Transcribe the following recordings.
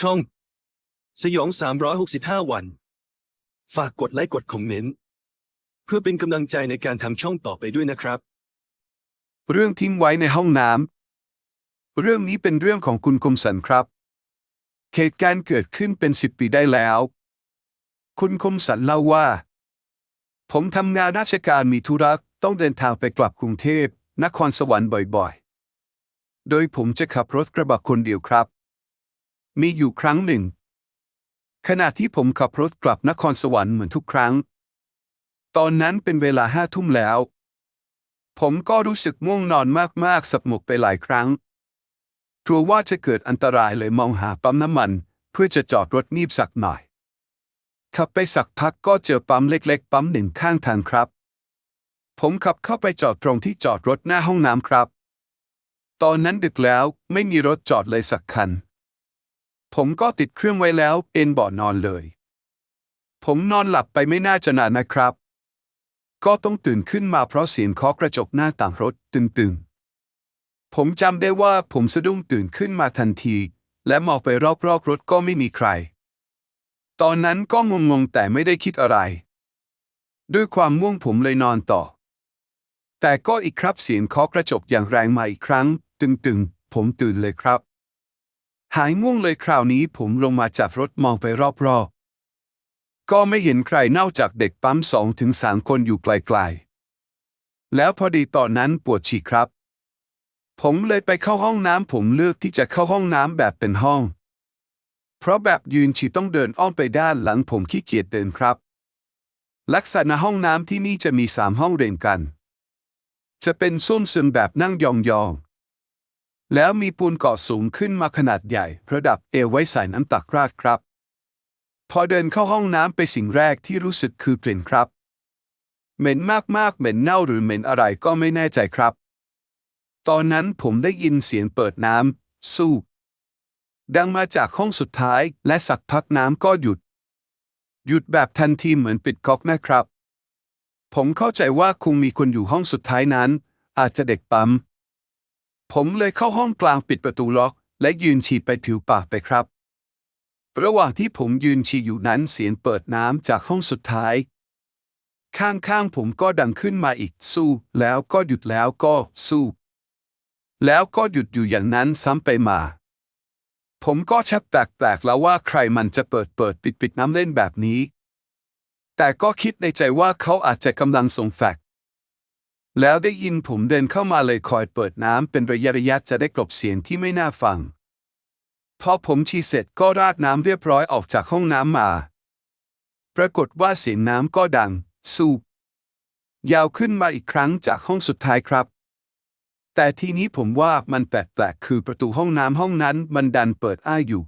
ช่อง สยอง 365 วัน ฝากกดไลค์กดคอมเมนต์ เพื่อเป็นกำลังใจในการทำช่องต่อไปด้วยนะครับ เรื่องทิ้งไว้ในห้องน้ำ เรื่องนี้เป็นเรื่องของคุณคมสันครับ เหตุการณ์เกิดขึ้นเป็นสิบปีได้แล้ว คุณคมสันเล่าว่า ผมทำงานราชการมีธุระต้องเดินทางไปกลับกรุงเทพนครสวรรค์บ่อยๆ โดยผมจะขับรถกระบะคนเดียวครับ มีอยู่ครั้งหนึ่ง ขณะที่ผมขับรถกลับนครสวรรค์เหมือนทุกครั้ง ตอนนั้นเป็นเวลาห้าทุ่มแล้ว ผมก็รู้สึกง่วงนอนมากๆสับหมกไปหลายครั้งกลัวว่าจะเกิดอันตรายเลยมองหาปั๊มน้ำมัน เพื่อจะจอดรถนีบสักหน่อยขับไปสักพักก็เจอปั๊มเล็กๆ ปั๊มหนึ่งข้างทางครับ ผมขับเข้าไปจอดตรงที่จอดรถหน้าห้องน้ำครับ ตอนนั้นดึกแล้วไม่มีรถจอดเลยสักคัน ผมก็ติดเครื่องไว้แล้ว เอนเบาะนอนเลย ผมนอนหลับไปไม่น่าจะนานนะครับ ก็ต้องตื่นขึ้นมาเพราะเสียงเคาะกระจกหน้าต่างรถตึงๆ ผมจำได้ว่าผมสะดุ้งตื่นขึ้นมาทันที และมองไปรอบๆรถก็ไม่มีใคร ตอนนั้นก็งงๆแต่ไม่ได้คิดอะไร ด้วยความม่วงผมเลยนอนต่อ แต่ก็อีกครับเสียงเคาะกระจกอย่างแรงมาอีกครั้ง ตึงๆ ผมตื่นเลยครับ หายง่วงเลยคราวนี้ผมลงมาจากรถมองไปรอบๆ ก็ไม่เห็นใครนอกจากเด็กปั๊มสองถึงสามคนอยู่ไกลๆ แล้วพอดีตอนนั้นปวดฉี่ครับ ผมเลยไปเข้าห้องน้ำผมเลือกที่จะเข้าห้องน้ำแบบเป็นห้อง เพราะแบบยืนฉี่ต้องเดินอ้อมไปด้านหลังผมขี้เกียจเดินครับ ลักษณะห้องน้ำที่นี่จะมีสามห้องเรียงกัน จะเป็นส้วมซึมแบบนั่งยองๆ แล้วมีปูนก่อสูงขึ้นมาขนาดใหญ่ ระดับเอวไว้ใส่น้ำตักราดครับ พอเดินเข้าห้องน้ำไปสิ่งแรกที่รู้สึกคือกลิ่นครับ เหม็นมากๆ เหม็นเน่าหรือเหม็นอะไรก็ไม่แน่ใจครับ ตอนนั้นผมได้ยินเสียงเปิดน้ำสู้ ดังมาจากห้องสุดท้ายและสักพักน้ำก็หยุด หยุดแบบทันทีเหมือนปิดก๊อกนะครับ ผมเข้าใจว่าคงมีคนอยู่ห้องสุดท้ายนั้น อาจจะเด็กปั๊ม ผมเลยเข้าห้องกลางปิดประตูล็อก และยืนฉี่ไปผิวปากไปครับ ระหว่างที่ผมยืนฉี่อยู่นั้นเสียงเปิดน้ำจากห้องสุดท้าย ข้างๆผมก็ดังขึ้นมาอีกสู้ แล้วก็หยุดแล้วก็สู้ แล้วก็หยุดอยู่อย่างนั้นซ้ำไปมา ผมก็ชักแปลกๆแล้วว่าใครมันจะเปิดเปิดปิดปิดน้ำเล่นแบบนี้ แต่ก็คิดในใจว่าเขาอาจจะกำลังส่งแฟกซ์ แล้วได้ยินผมเดินเข้ามาเลยคอยเปิดน้ำเป็นระยะระยะจะได้กลบเสียงที่ไม่น่าฟัง พอผมชีเสร็จก็ราดน้ำเรียบร้อยออกจากห้องน้ำมา ปรากฏว่าเสียงน้ำก็ดัง สูบ ยาวขึ้นมาอีกครั้งจากห้องสุดท้ายครับ แต่ทีนี้ผมว่ามันแปลกๆคือประตูห้องน้ำห้องนั้นมันดันเปิดอ้าอยู่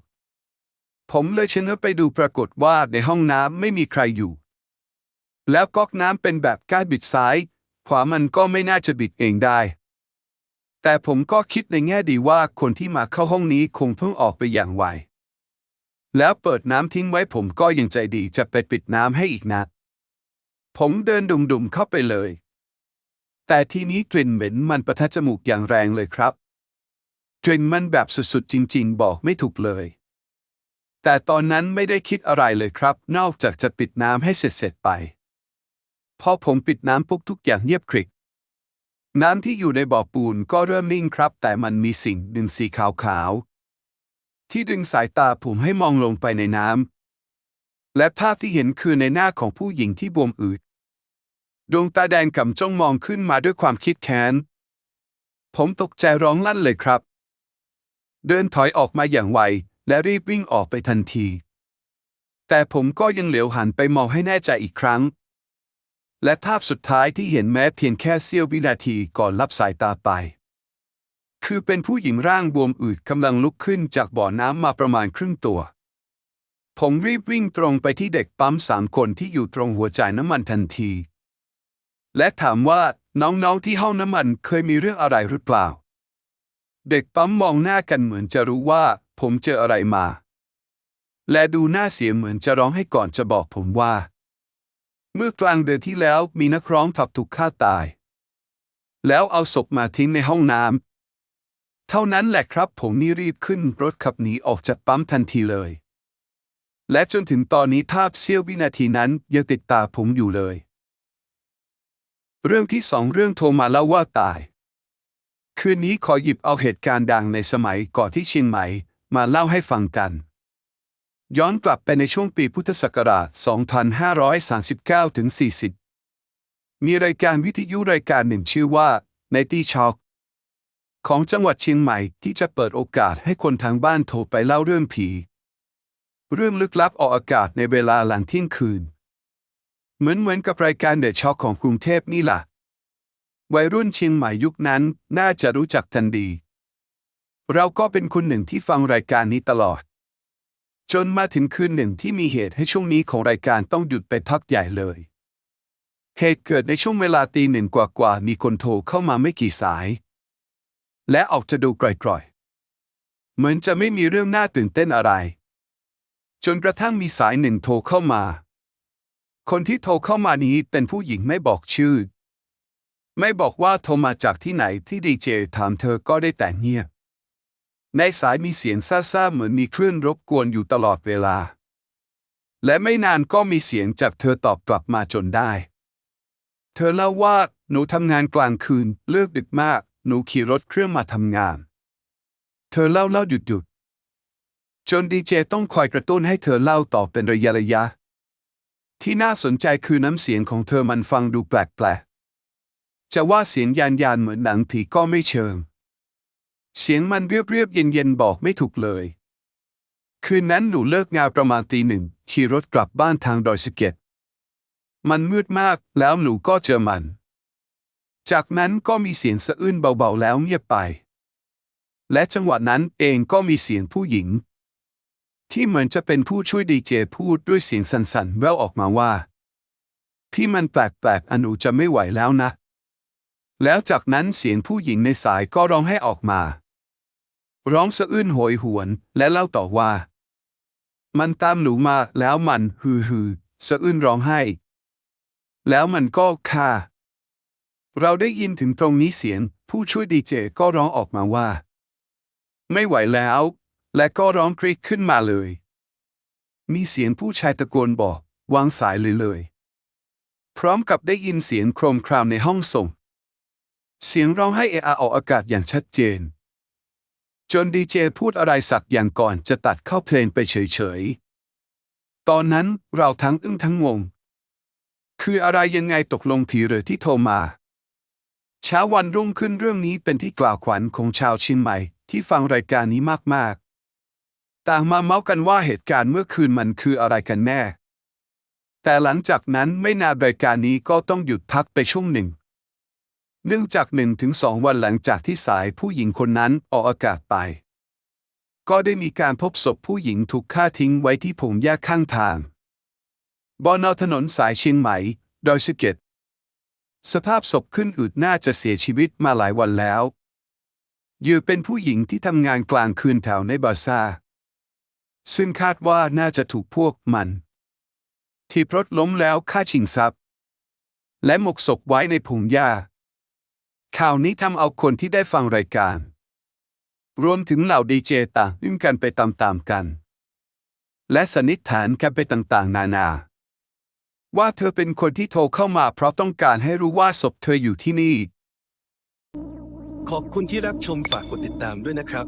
ผมเลยเชงเข้าไปดูปรากฏว่าในห้องน้ำไม่มีใครอยู่ แล้วก๊อกน้ำเป็นแบบก้าบิดซ้าย ขวามันก็ไม่น่าจะบิดเองได้ แต่ผมก็คิดในแง่ดีว่าคนที่มาเข้าห้องนี้คงเพิ่งออกไปอย่างไว แล้วเปิดน้ำทิ้งไว้ผมก็ยังใจดีจะไปปิดน้ำให้อีกนะ ผมเดินดุ่มๆเข้าไปเลย แต่ทีนี้กลิ่นเหม็นมันประทัดจมูกอย่างแรงเลยครับกลิ่นมันแบบสุดๆจริงๆ บอกไม่ถูกเลย แต่ตอนนั้นไม่ได้คิดอะไรเลยครับ นอกจากจะปิดน้ำให้เสร็จๆไป พอผมปิดน้ำปุ๊บทุกอย่างเงียบกริบน้ำที่อยู่ในบ่อปูนก็เริ่มนิ่งครับ แต่มันมีสิ่งหนึ่งสีขาวๆ ที่ดึงสายตาผมให้มองลงไปในน้ำ และภาพที่เห็นคือในหน้าของผู้หญิงที่บวมอืด ดวงตาแดงกำจ้องมองขึ้นมาด้วยความคิดแค้น ผมตกใจร้องลั่นเลยครับ เดินถอยออกมาอย่างไว และรีบวิ่งออกไปทันที แต่ผมก็ยังเหลียวหันไปมองให้แน่ใจอีกครั้ง และภาพสุดท้ายที่เห็นแม้เพียงแค่เสี้ยววินาทีก่อนรับสายตาไป คือเป็นผู้หญิงร่างบวมอืดกำลังลุกขึ้นจากบ่อน้ำมาประมาณครึ่งตัว ผมรีบวิ่งตรงไปที่เด็กปั๊มสามคนที่อยู่ตรงหัวจ่ายน้ำมันทันที และถามว่าน้องๆที่ห้องน้ำมันเคยมีเรื่องอะไรหรือเปล่า เด็กปั๊มมองหน้ากันเหมือนจะรู้ว่า ผมเจออะไรมา และดูหน้าเสียเหมือนจะร้องให้ก่อนจะบอกผมว่า เมื่อกลางเดือนที่แล้วมีนักร้องผับถูกฆ่าตาย แล้วเอาศพมาทิ้งในห้องน้ำเท่านั้นแหละครับผมนี่รีบขึ้นรถขับหนีออกจากปั๊มทันทีเลย และจนถึงตอนนี้ภาพเสี้ยววินาทีนั้นยังติดตาผมอยู่เลย เรื่องที่สองเรื่องโทรมาเล่าว่าตาย คืนนี้ขอหยิบเอาเหตุการณ์ดังในสมัยก่อนที่เชียงใหม่มาเล่าให้ฟังกัน ย้อนกลับไปในช่วงปีพุทธศักราช 2539 ถึง 40 มีรายการวิทยุรายการหนึ่งชื่อว่าในตีช็อกของจังหวัดเชียงใหม่ที่จะเปิดโอกาสให้คนทางบ้านโทรไปเล่าเรื่องผี เรื่องลึกลับออกอากาศในเวลาหลังเที่ยงคืน เหมือนเหมือนกับรายการเดอะช็อกของกรุงเทพนี่ล่ะ วัยรุ่นเชียงใหม่ยุคนั้นน่าจะรู้จักทันดี เราก็เป็นคนหนึ่งที่ฟังรายการนี้ตลอด จนมาถึงคืนหนึ่งที่มีเหตุให้ช่วงนี้ของรายการต้องหยุดไปพักใหญ่เลย เหตุเกิดในช่วงเวลาตีหนึ่งกว่าๆมีคนโทรเข้ามาไม่กี่สาย และออกจะดูกร่อยๆ เหมือนจะไม่มีเรื่องน่าตื่นเต้นอะไร จนกระทั่งมีสายหนึ่งโทรเข้ามา คนที่โทรเข้ามานี้เป็นผู้หญิงไม่บอกชื่อ ไม่บอกว่าโทรมาจากที่ไหนที่ดีเจถามเธอก็ได้แต่เงียบ ในสายมีเสียงซ่าๆเหมือนมีคลื่นรบกวนอยู่ตลอดเวลา และไม่นานก็มีเสียงจากเธอตอบกลับมาจนได้ เธอเล่าว่าหนูทำงานกลางคืนเลิกดึกมาก หนูขี่รถเครื่องมาทำงาน เธอเล่าเล่าหยุดหยุดจนดีเจต้องคอยกระตุ้นให้เธอเล่าต่อเป็นระยะระยะ ที่น่าสนใจคือน้ำเสียงของเธอมันฟังดูแปลกๆจะว่าเสียงยานยานเหมือนหนังผีก็ไม่เชิง เสียงมันเรียบๆเย็นๆบอกไม่ถูกเลย คืนนั้นหนูเลิกงานประมาณตีหนึ่งขี่รถกลับบ้านทางดอยสะเก็ด มันมืดมากแล้วหนูก็เจอมัน จากนั้นก็มีเสียงสะอื้นเบาๆแล้วเงียบไป และจังหวะนั้นเองก็มีเสียงผู้หญิง ที่เหมือนจะเป็นผู้ช่วยดีเจพูดด้วยเสียงสั่นๆแววออกมาว่า พี่มันแปลกๆอันหนูจะไม่ไหวแล้วนะ แล้วจากนั้นเสียงผู้หญิงในสายก็ร้องให้ออกมา ร้องสะอื้นโหยหวนและเล่าต่อว่า มันตามหนูมาแล้วมันฮือฮือสะอื้นร้องไห้ แล้วมันก็ฆ่าเราได้ยินถึงตรงนี้เสียง ผู้ช่วยดีเจก็ร้องออกมาว่า ไม่ไหวแล้ว และก็ร้องกรีดขึ้นมาเลย มีเสียงผู้ชายตะโกนบอก วางสายเลยเลย พร้อมกับได้ยินเสียงโครมครามในห้องส่ง เสียงร้องให้เอะอะออกอากาศอย่างชัดเจน จนดีเจพูดอะไรสักอย่างก่อนจะตัดเข้าเพลงไปเฉยๆ ตอนนั้นเราทั้งอึ้งทั้งงง คืออะไรยังไงตกลงทีเรือที่โทรมา เช้าวันรุ่งขึ้นเรื่องนี้เป็นที่กล่าวขวัญของชาวเชียงใหม่ที่ฟังรายการนี้มากๆ ต่างมาเมาส์กันว่าเหตุการณ์เมื่อคืนมันคืออะไรกันแน่ แต่หลังจากนั้นไม่นานรายการนี้ก็ต้องหยุดพักไปช่วงหนึ่ง เนื่องจากหนึ่งถึงสองวันหลังจากที่สายผู้หญิงคนนั้นออกอากาศไป ก็ได้มีการพบศพผู้หญิงถูกฆ่าทิ้งไว้ที่พงหญ้าข้างทาง บนอถนนสายเชียงใหม่ดอยสะเก็ดสภาพศพขึ้นอืดน่าจะเสียชีวิตมาหลายวันแล้วเยื่อเป็นผู้หญิงที่ทำงานกลางคืนแถวในบาซาร์ซึ่งคาดว่าน่าจะถูกพวกมัน ที่รถล้มแล้วฆ่าชิงทรัพย์ และหมกศพไว้ในผงหญ้า ข่าวนี้ทำเอาคนที่ได้ฟังรายการ รวมถึงเหล่าดีเจต่างอึ้งกันไปตามๆกัน และสันนิษฐานกันไปต่างๆ นานา ว่าเธอเป็นคนที่โทรเข้ามาเพราะต้องการให้รู้ว่าศพเธออยู่ที่นี่ ขอบคุณที่รับชมฝากกดติดตามด้วยนะครับ